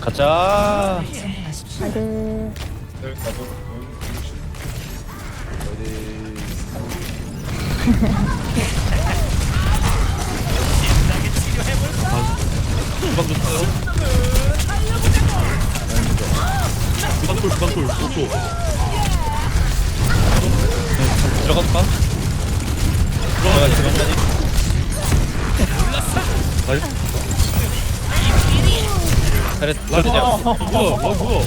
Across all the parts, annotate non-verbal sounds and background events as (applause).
가자. 아이고 주방 줬어요. 주방돌 주방돌 5초. 들어갈까? 들어가야지. 들어가야지. 나이스. 잘했. 잘했냐? 아, 뭐야? 아 뭐야?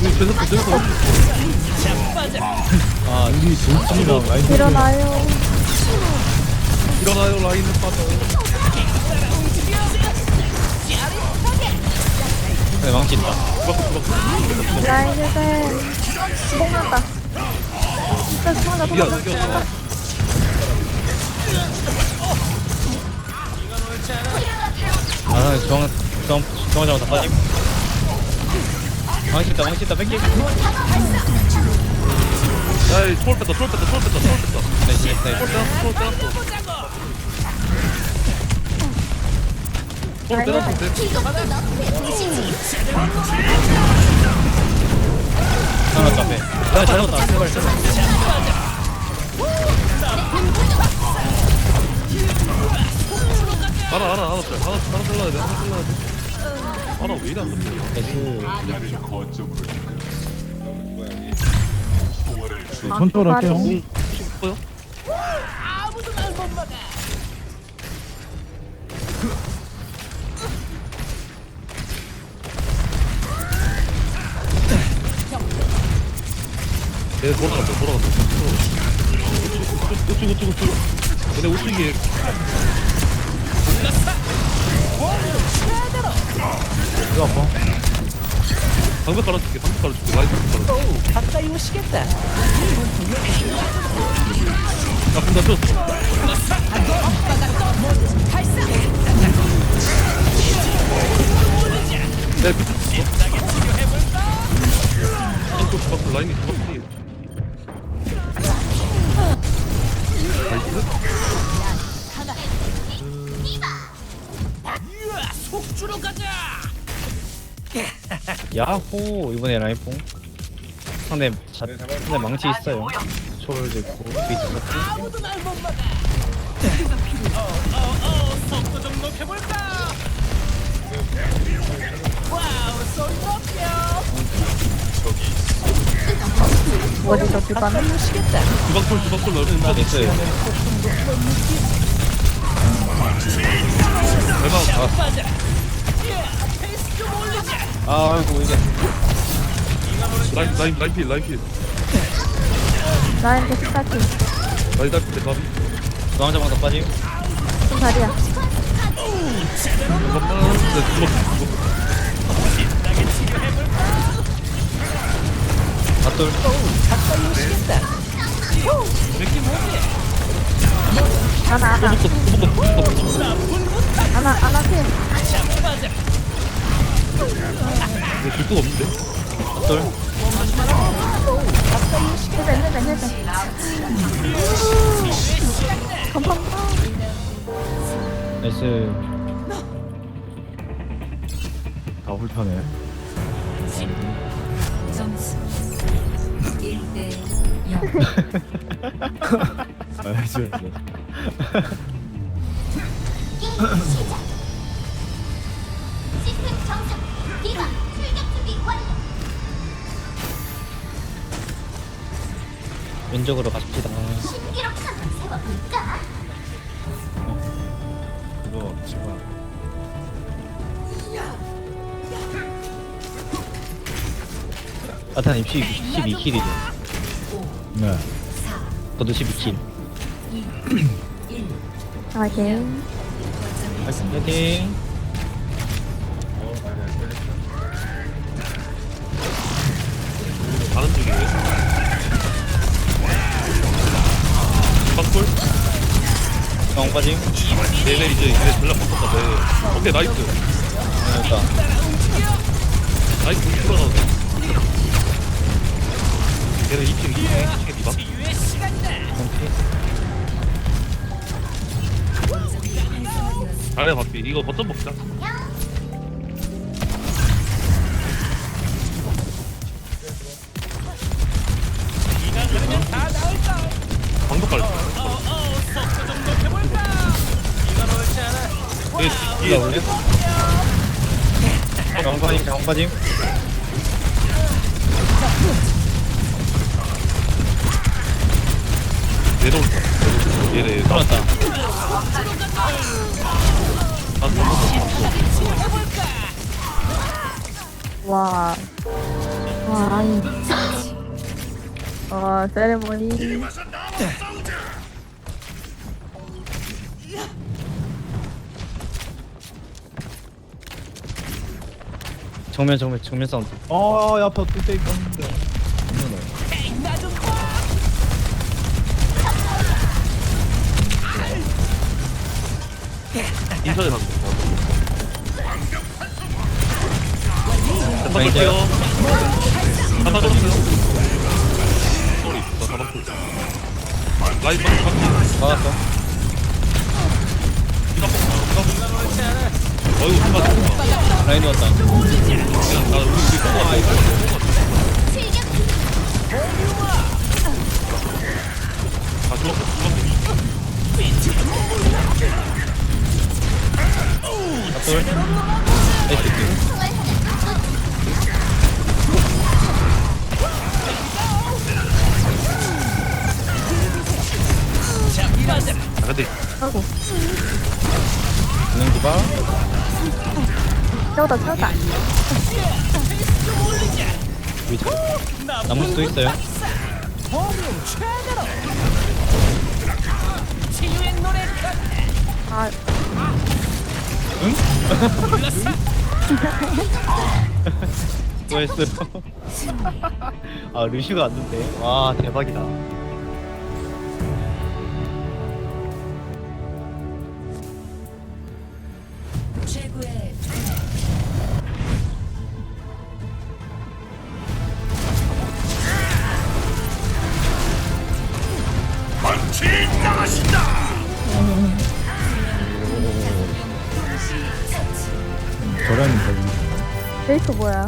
이거 계속 계속 아, 우리 돌진이랑 라인 일어나요 일어나요 라인을 빠져. 네, 주방. 라인 힐벤 뽕난다 진짜 도망가 이겨 이겨. 아, 중앙, 중 잡아 다 빠짐. 망치 있다, 망치 있다, 뺏기. 야이 초월 뺐다 초월 뺐다 초월 뺐다 초월 뺐다. 네, 네, 네. 초월 뺐어. 초월 빼놨어 돼. 하나 더 앞에. 아, 잘했다. 제발, 제발. 하나 하나 하나 잘 하나 하나 잘라야 돼 하나 잘라야 돼. 하나 왜 이래 안 돼? 컨트롤 할게요 공 싶어요? 얘 돌아간다 돌아간다 우측 우측 우측 얘네 우측이 이거 아파 방벽 깔아줄게 방벽 깔아줄게. 라이트 깔아줄게. 가까이 오시겠다. 야 근데 쳤어. 네 밑에 한쪽 주방 라인이 피 야호! 이번에 라인뽕. 상대, 자, 상대 망치 있어요. 초를 잡고. 아무도 날못 막아. 어어어 속도 좀 높여볼까. 와우 소리 높여. 어디 저 뒷반 가까이 오시겠다. 주방골 주방골 넓은 아, 됐어요. 대박 빠져. 예, 페이스 좀 올리자. 아, 아이고, 이게. 라인 라인 라인 필 라인 필 라인 계속 따기 라인 딸 대박 중앙 잡아 더 빠짐. 좀 다리야 잠깐만 네 주먹 주먹 밧돌. 가까이 오시겠다. 느낌 오게. 하나 하나 하나 하나 필 빠져. 이거 줄 수가 없는데? 감사합니다 나이스. 다 불편해. 점수 1대 0 알지 시스 왼쪽으로 갑시다. 신기록 한번 세워볼까? 그거 지금 아타님 12킬이죠. 네 저도 12킬. 아긴 파이팅. 빠짐. 네네 이제 이제 전략 바꿨다. 네. 오케이 나이스. 됐다. 나이스. 공돼 얘는 2층 2층 2층에 디바. 잘해 바삐 이거 버튼 먹자 올려 장관님 장관님 내려온다 얘네 나 살았다 와. 와, 아니. 와, 세레모니. 정면 정면 정면 사운드. 어, 야, 저 뚝배기 껐는데. 나좀 인터넷 이제 잡아줄게요. 잡아줬어요. 쏘리 나 잡았고 라이브 잡았고 막았어 라인 왔다 나 우리 우리 뽑아 출격 다 죽었어 죽었어 앞돌 나이스 아 근데. 있는 기바 채웠다, 채웠다. 남을 수도 있어요? 아, (laughs) 또 했어요? 아 루시가 왔는데. 와 대박이다 저렴이 거기. 페이크 뭐야?